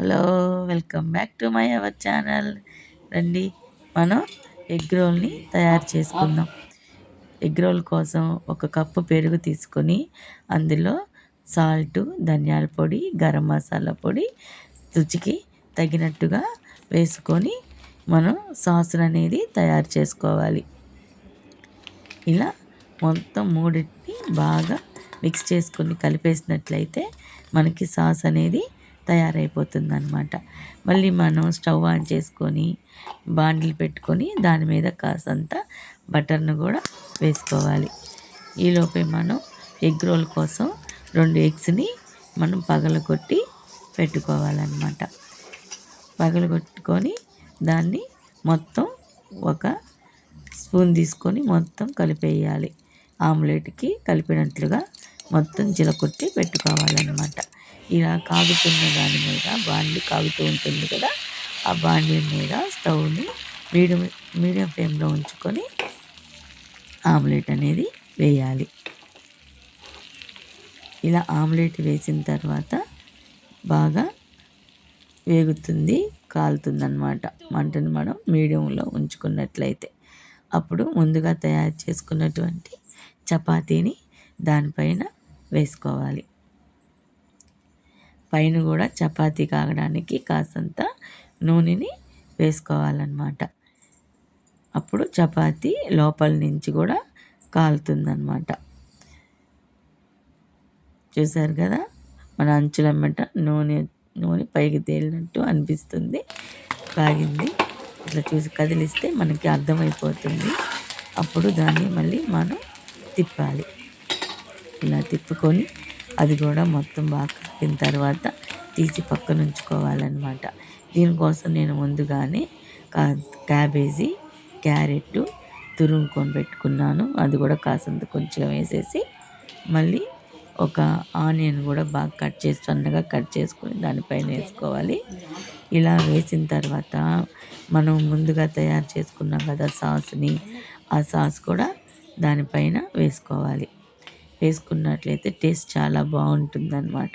Hello welcome back to my our channel. రండి మనం egg రోల్ని తయారు చేసుకుందాం. ఎగ్ రోల్ కోసం ఒక కప్పు పెరుగు తీసుకొని అందులో సాల్ట్ ధనియాల పొడి గరం మసాలా పొడి రుచికి తగినట్టుగా వేసుకొని మనం సాసులు అనేది తయారు చేసుకోవాలి. ఇలా మొత్తం మూడింటిని బాగా మిక్స్ చేసుకొని కలిపేసినట్లయితే మనకి సాస్ అనేది తయారైపోతుంది అనమాట మళ్ళీ మనం స్టవ్ ఆన్ చేసుకొని బాండిల్ పెట్టుకొని దాని మీద కాసంత బటర్ను కూడా వేసుకోవాలి. ఈలోపే మనం ఎగ్ రోల్ కోసం రెండు ఎగ్స్ని మనం పగలగొట్టి పెట్టుకోవాలన్నమాట. పగలగొట్టుకొని దాన్ని మొత్తం ఒక స్పూన్ తీసుకొని మొత్తం కలిపేయాలి. ఆమ్లెట్కి కలిపినట్లుగా మొత్తం జీలకొట్టి పెట్టుకోవాలన్నమాట. ఇలా కాగుతున్న దాని మీద బాండి కాగుతూ ఉంటుంది కదా ఆ బాండి మీద స్టవ్ని మీడియం మీడియం ఫ్లేమ్లో ఉంచుకొని ఆమ్లెట్ అనేది వేయాలి. ఇలా ఆమ్లెట్ వేసిన తర్వాత బాగా వేగుతుంది కాలుతుందన్నమాట. మంటను మనం మీడియంలో ఉంచుకున్నట్లయితే. అప్పుడు ముందుగా తయారు చేసుకున్నటువంటి చపాతీని దానిపైన వేసుకోవాలి. పైన కూడా చపాతీ కాగడానికి కాసంత నూనెని వేసుకోవాలన్నమాట. అప్పుడు చపాతీ లోపల నుంచి కూడా కాలుతుందన్నమాట. చూసారు కదా? మన అంచులమ్మట నూనె నూనె పైకి తేలినట్టు అనిపిస్తుంది. కాగింది. ఇట్లా చూసి కదిలిస్తే మనకి అర్థమైపోతుంది. అప్పుడు దాన్ని మళ్ళీ మనం తిప్పాలి. ఇలా తిప్పుకొని అది కూడా మొత్తం బాగా కలిపిన తర్వాత తీసి పక్కన ఉంచుకోవాలన్నమాట. దీనికోసం నేను ముందుగానే క్యాబేజీ క్యారెట్ తురుముకొని పెట్టుకున్నాను అది కూడా కాసంత కొంచెం వేసేసి మళ్ళీ ఒక ఆనియన్ కూడా బాగా కట్ చేసి సన్నగా కట్ చేసుకొని దానిపైన వేసుకోవాలి. ఇలా వేసిన తర్వాత మనం ముందుగా తయారు చేసుకున్నాం కదా సాస్ని ఆ సాస్ కూడా దానిపైన వేసుకోవాలి. వేసుకున్నట్లయితే టేస్ట్ చాలా బాగుంటుందన్నమాట.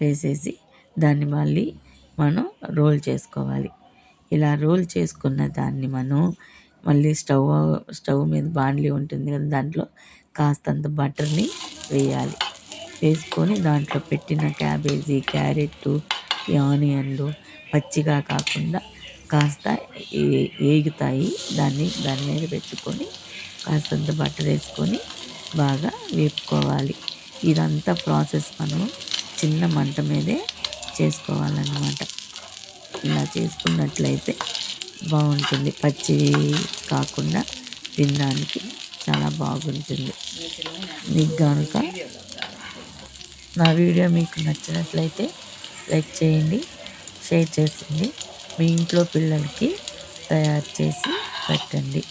వేసేసి దాన్ని మళ్ళీ మనం రోల్ చేసుకోవాలి. ఇలా రోల్ చేసుకున్న దాన్ని మనం మళ్ళీ స్టవ్ స్టవ్ మీద బాండ్లీ ఉంటుంది కదా దాంట్లో కాస్తంత బటర్ని వేయాలి. వేసుకొని దాంట్లో పెట్టిన క్యాబేజీ క్యారెట్ ఆనియన్లు పచ్చిగా కాకుండా కాస్త ఏగుతాయి. దాన్ని దాని మీద పెట్టుకొని కాస్తంత బట్టర్ వేసుకొని బాగా వేపుకోవాలి. ఇదంతా ప్రాసెస్ మనం చిన్న మంట మీదే చేసుకోవాలన్నమాట. ఇలా చేసుకున్నట్లయితే బాగుంటుంది. పచ్చి కాకుండా తినడానికి చాలా బాగుంటుంది. మీకు కనుక నా వీడియో మీకు నచ్చినట్లయితే లైక్ చేయండి షేర్ చేసింది మీ ఇంట్లో పిల్లలకి తయారు చేసి పెట్టండి.